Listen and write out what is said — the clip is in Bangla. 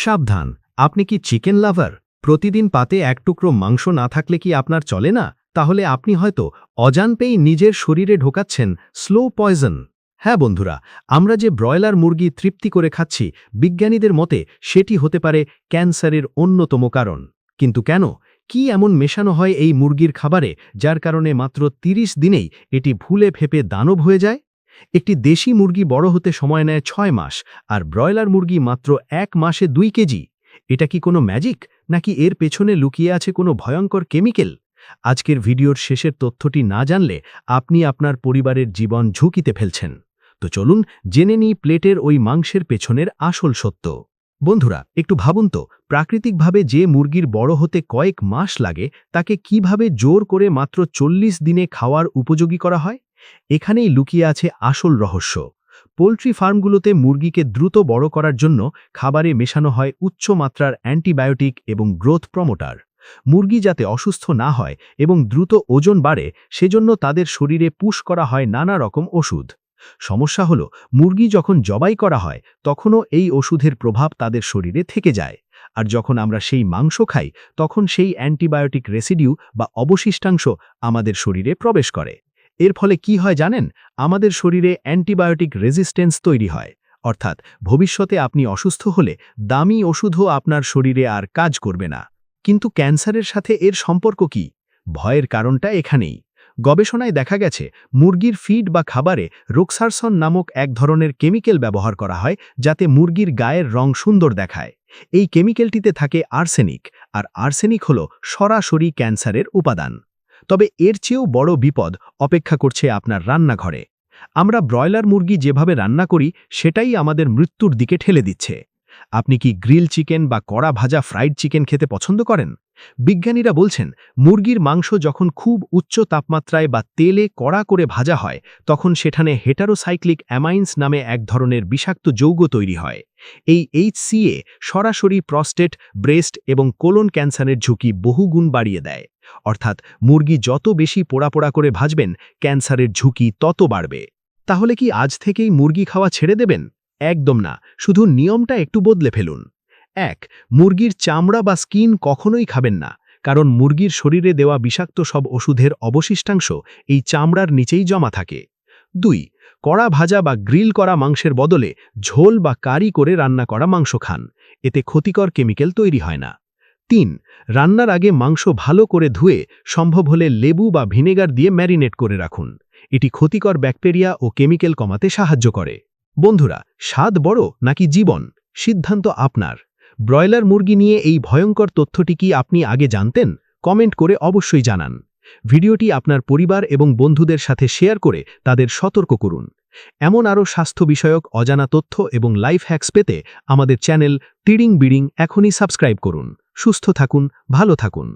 সাবধান, আপনি কি চিকেন লাভার? প্রতিদিন পাতে এক টুকরো মাংস না থাকলে কি আপনার চলে না? তাহলে আপনি হয়তো অজানপেই নিজের শরীরে ঢোকাচ্ছেন স্লো পয়জন। হ্যাঁ বন্ধুরা, আমরা যে ব্রয়লার মুরগি তৃপ্তি করে খাচ্ছি, বিজ্ঞানীদের মতে সেটি হতে পারে ক্যান্সারের অন্যতম কারণ। কিন্তু কেন? কি এমন মেশানো হয় এই মুরগির খাবারে, যার কারণে মাত্র ৩০ দিনেই এটি ভুলে ফেপে দানব হয়ে যায়? একটি দেশি মুরগি বড় হতে সময় নেয় ছয় মাস, আর ব্রয়লার মুরগি মাত্র এক মাসে দুই কেজি। এটা কি কোনো ম্যাজিক, নাকি এর পেছনে লুকিয়ে আছে কোনো ভয়ঙ্কর কেমিক্যাল? আজকের ভিডিওর শেষের তথ্যটি না জানলে আপনি আপনার পরিবারের জীবন ঝুঁকিতে ফেলছেন। তো চলুন জেনে নিই প্লেটের ওই মাংসের পেছনের আসল সত্য। বন্ধুরা, একটু ভাবুন তো, প্রাকৃতিকভাবে যে মুরগির বড় হতে কয়েক মাস লাগে, তাকে কীভাবে জোর করে মাত্র চল্লিশ দিনে খাওয়ার উপযোগী করা হয়? এখানেই লুকিয়ে আছে আসল রহস্য। পোলট্রি ফার্মগুলোতে মুরগিকে দ্রুত বড় করার জন্য খাবারে মেশানো হয় উচ্চ মাত্রার অ্যান্টিবায়োটিক এবং গ্রোথ প্রমোটার। মুরগি যাতে অসুস্থ না হয় এবং দ্রুত ওজন বাড়ে, সেজন্য তাদের শরীরে পুশ করা হয় নানা রকম ওষুধ। সমস্যা হলো, মুরগি যখন জবাই করা হয়, তখনও এই ওষুধের প্রভাব তাদের শরীরে থেকে যায়। আর যখন আমরা সেই মাংস খাই, তখন সেই অ্যান্টিবায়োটিক রেসিডিউ বা অবশিষ্টাংশ আমাদের শরীরে প্রবেশ করে। এর ফলে কি হয় জানেন? আমাদের শরীরে অ্যান্টিবায়োটিক রেজিস্ট্যান্স তৈরি হয়। অর্থাৎ ভবিষ্যতে আপনি অসুস্থ হলে দামি ওষুধও আপনার শরীরে আর কাজ করবে না। কিন্তু ক্যান্সারের সাথে এর সম্পর্ক কি? ভয়ের কারণটা এখানেই। গবেষণায় দেখা গেছে, মুরগির ফিড বা খাবারে রোক্সারসন নামক এক ধরনের কেমিক্যাল ব্যবহার করা হয়, যাতে মুরগির গায়ের রং সুন্দর দেখায়। এই কেমিক্যালটিতে থাকে আর্সেনিক, আর আর্সেনিক হল সরাসরি ক্যান্সারের উপাদান। তবে এর চেয়েও বড় বিপদ অপেক্ষা করছে আপনার রান্নাঘরে। আমরা ব্রয়লার মুরগি যেভাবে রান্না করি, সেটাই আমাদের মৃত্যুর দিকে ঠেলে দিচ্ছে। আপনি কি গ্রিল চিকেন বা কড়া ভাজা ফ্রাইড চিকেন খেতে পছন্দ করেন? বিজ্ঞানীরা বলছেন, মুরগির মাংস যখন খুব উচ্চ তাপমাত্রায় বা তেলে কড়া করে ভাজা হয়, তখন সেখানে হেটারোসাইক্লিক অ্যামাইন্স নামে এক ধরনের বিষাক্ত যৌগ তৈরি হয়। এই এইচসিএ সরাসরি প্রস্টেট, ব্রেস্ট এবং কোলন ক্যান্সারের ঝুঁকি বহুগুণ বাড়িয়ে দেয়। অর্থাৎ মুরগি যত বেশি পোড়া পোড়া করে ভাজবেন, ক্যান্সারের ঝুঁকি তত বাড়বে। তাহলে কি আজ থেকেই মুরগি খাওয়া ছেড়ে দেবেন? একদম না, শুধু নিয়মটা একটু বদলে ফেলুন। এক, মুরগির চামড়া বা স্কিন কখনোই খাবেন না, কারণ মুরগির শরীরে দেওয়া বিষাক্ত সব ওষুধের অবশিষ্টাংশ এই চামড়ার নিচেই জমা থাকে। দুই, কড়া ভাজা বা গ্রিল করা মাংসের বদলে ঝোল বা কারি করে রান্না করা মাংস খান, এতে ক্ষতিকর কেমিক্যাল তৈরি হয় না। তিন, রান্নার আগে মাংস ভালো করে ধুয়ে সম্ভব হলে লেবু বা ভিনেগার দিয়ে ম্যারিনেট করে রাখুন, এটি ক্ষতিকর ব্যাকটেরিয়া ও কেমিক্যাল কমাতে সাহায্য করে। বন্ধুরা, স্বাদ বড় নাকি জীবন? সিদ্ধান্ত আপনার। ব্রয়লার মুরগি নিয়ে এই ভয়ঙ্কর তথ্যটি কি আপনি আগে জানতেন? কমেন্ট করে অবশ্যই জানান। ভিডিওটি আপনার পরিবার এবং বন্ধুদের সাথে শেয়ার করে তাদের সতর্ক করুন। এমন আরও স্বাস্থ্য বিষয়ক, অজানা তথ্য এবং লাইফ হ্যাক্স পেতে আমাদের চ্যানেল তিড়িং বিড়িং এখনই সাবস্ক্রাইব করুন। সুস্থ থাকুন, ভালো থাকুন।